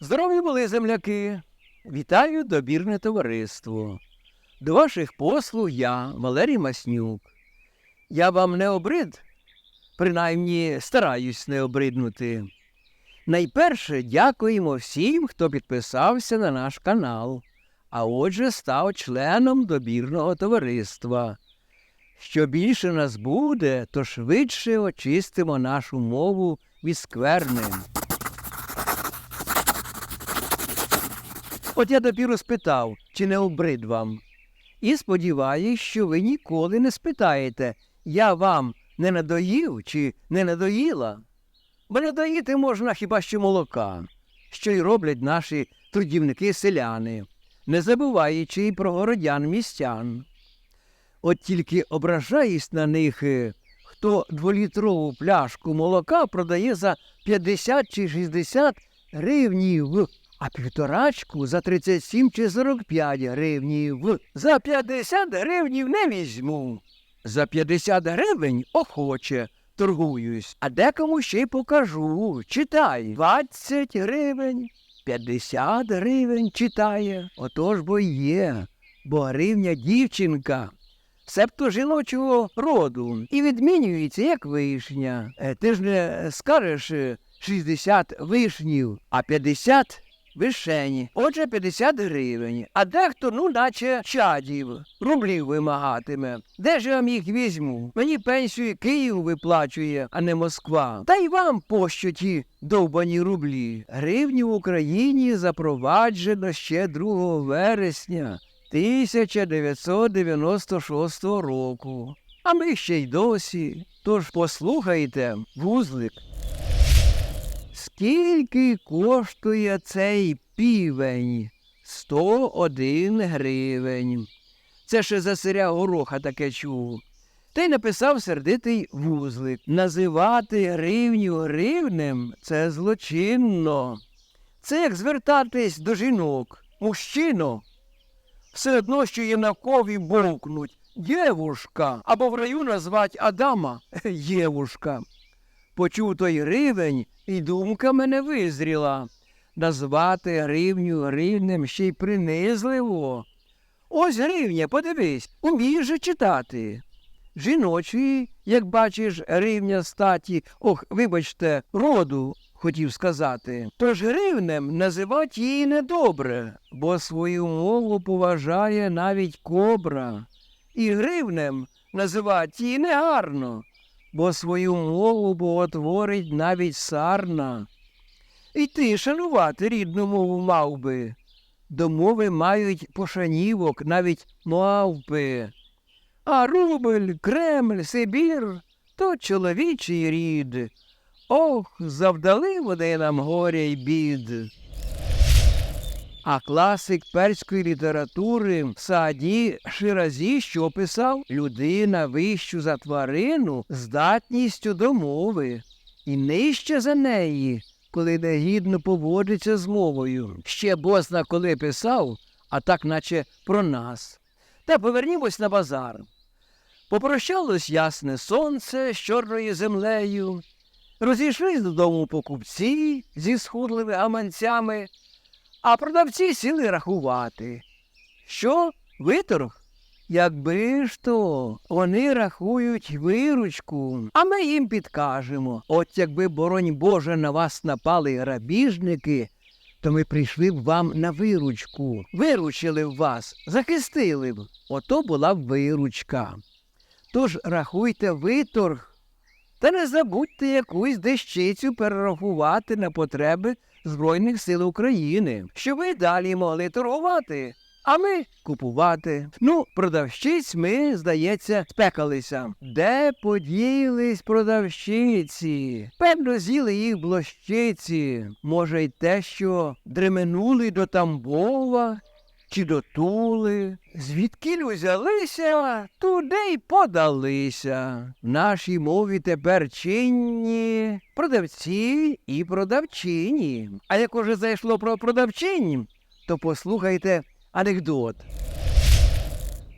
Здорові були земляки. Вітаю добірне товариство. До ваших послуг я, Валерій Маснюк. Я вам не обрид, принаймні стараюсь не обриднути. Найперше дякуємо всім, хто підписався на наш канал, а отже став членом добірного товариства. Що більше нас буде, то швидше очистимо нашу мову від скверни. От я допіру спитав, чи не обрид вам. І сподіваюсь, що ви ніколи не спитаєте, я вам не надоїв чи не надоїла. Бо надоїти можна хіба що молока, що й роблять наші трудівники-селяни, не забуваючи й про городян містян. От тільки ображаюсь на них, е, хто дволітрову пляшку молока продає за 50 чи 60 гривнів, а півторачку за 37 чи 45 гривнів. За 50 гривнів не візьму. За 50 гривень охоче торгуюсь, а декому ще й покажу. Читай 20 гривень, 50 гривень читає. Отож бо є, бо гривня дівчинка. Себто жіночого роду і відмінюється як вишня. Е, Ти ж не скажеш е, 60 вишнів, а 50 вишені. Отже, 50 гривень. А дехто, ну, наче чадів, рублів вимагатиме. Де ж я вам їх візьму? Мені пенсію Київ виплачує, а не Москва. Та й вам пощо ті довбані рублі. Гривні в Україні запроваджено ще 2 вересня. 1996 року. А ми ще й досі. Тож послухайте, вузлик. Скільки коштує цей півень? 101 гривень. Це ще за сиря гороха таке чув. Та й написав сердитий вузлик. Називати гривню гривнем це злочинно. Це як звертатись до жінок. Мужчино, все одно, що їм на кові бовкнуть. Євушка, або в раю назвать Адама Євушка. Почув той гривень, і думка мене визріла. Назвати гривню гривнем ще й принизливо. Ось гривня, подивись, умієш же читати. Жіночої, як бачиш, гривня статі, ох, вибачте, роду, хотів сказати. Тож гривнем називати її недобре, бо свою мову поважає навіть кобра. І гривнем називати її негарно, бо свою мову боготворить навіть сарна. І ти шанувати рідну мову мав би. До мови мають пошанівок навіть мавпи. А рубль, Кремль, Сибір то чоловічий рід. Ох, завдали вони нам горя й бід. А класик перської літератури Сааді Ширазі, що писав людина вищу за тварину здатністю до мови, і нижче за неї, коли негідно поводиться з мовою. Ще бозна коли писав, а так наче про нас. Та повернімось на базар. Попрощалось ясне сонце з чорною землею, розійшлись додому покупці зі схудливими гаманцями, а продавці сіли рахувати. Що? Виторг? Якби ж то, вони рахують виручку, а ми їм підкажемо. От якби, боронь Боже, на вас напали грабіжники, то ми прийшли б вам на виручку, виручили б вас, захистили б. Ото була б виручка. Тож рахуйте виторг. Та не забудьте якусь дещицю перерахувати на потреби Збройних сил України, щоб ви далі могли торгувати, а ми купувати. Ну, продавщиць ми, здається, спекалися. Де поділись продавщиці? Певно, з'їли їх блощиці. Може, й те, що дременули до Тамбова чи до Тули. Звідки узялися, туди й подалися. В нашій мові тепер чинні продавці і продавчині. А як уже зайшло про продавчинь, то послухайте анекдот.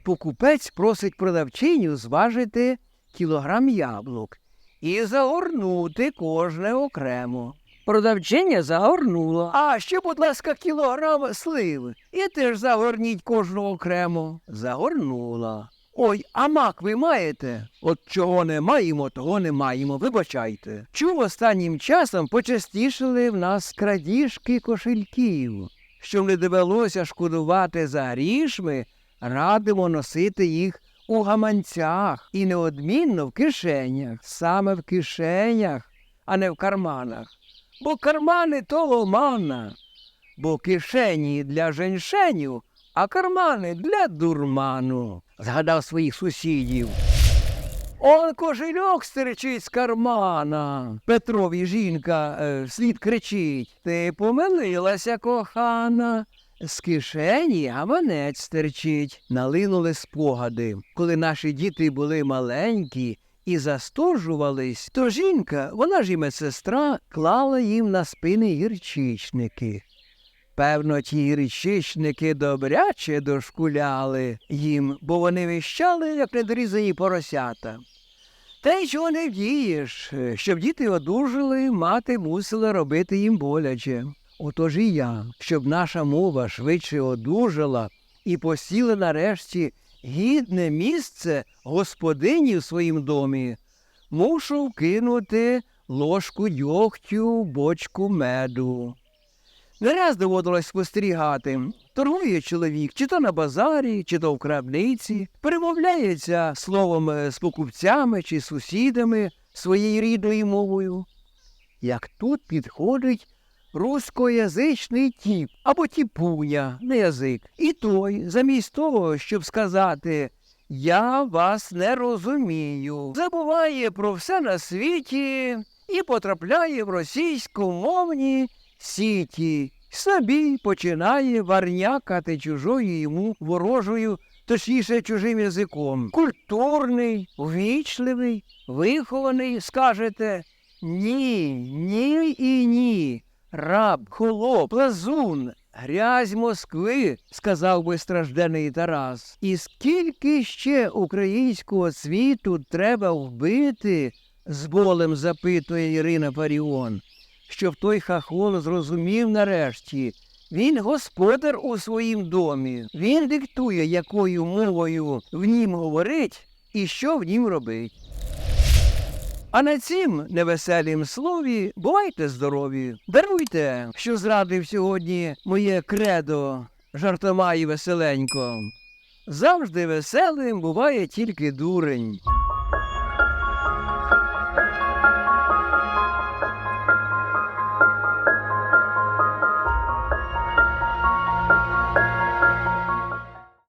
Покупець просить продавчиню зважити кілограм яблук і загорнути кожне окремо. Продавчиня загорнула. А ще, будь ласка, кілограм слив. І теж загорніть кожного окремо. Загорнула. Ой, а мак ви маєте? От чого не маємо, того не маємо, вибачайте. Чув останнім часом почастішили в нас крадіжки кошельків. Щоб не довелося шкодувати за грішми, радимо носити їх у гаманцях і неодмінно в кишенях, саме в кишенях, а не в карманах. Бо кармани то ломана, бо кишені для женьшеню, а кармани для дурману, згадав своїх сусідів. Он кошельок стерчить з кармана. Петрові жінка е, кричить. Ти помилилася, кохана. З кишені гаманець стерчить. Налинули спогади. Коли наші діти були маленькі і застожувались, то жінка, вона ж і медсестра, клала їм на спини гірчичники. Певно, ті гірчичники добряче дошкуляли їм, бо вони вищали, як недорізані поросята. Та й чого не вдієш, щоб діти одужали, мати мусила робити їм боляче. Отож і я, щоб наша мова швидше одужала і посіла нарешті гідне місце господині в своїм домі, мушу вкинути ложку дьогтю бочку меду. Не раз доводилось спостерігати. Торгує чоловік чи то на базарі, чи то в крамниці, перемовляється словом е, з покупцями чи сусідами своєю рідною мовою. Як тут підходить рускоязичний тіп або тіпуня на язик. І той, замість того, щоб сказати Я вас не розумію, забуває про все на світі і потрапляє в російськомовні сіті. Собі починає варнякати чужою йому ворожою, точніше чужим язиком. Культурний, ввічливий, вихований, скажете ні, ні і ні. Раб, холоп, плазун, грязь Москви, сказав би страждений Тарас. І скільки ще українського світу треба вбити, з болем запитує Ірина Паріон щоб той хахол зрозумів нарешті. Він господар у своїм домі. Він диктує, якою мовою в нім говорить і що в нім робить. А на цім невеселім слові бувайте здорові. Даруйте, що зрадив сьогодні моє кредо жартома і веселенько. Завжди веселим буває тільки дурень.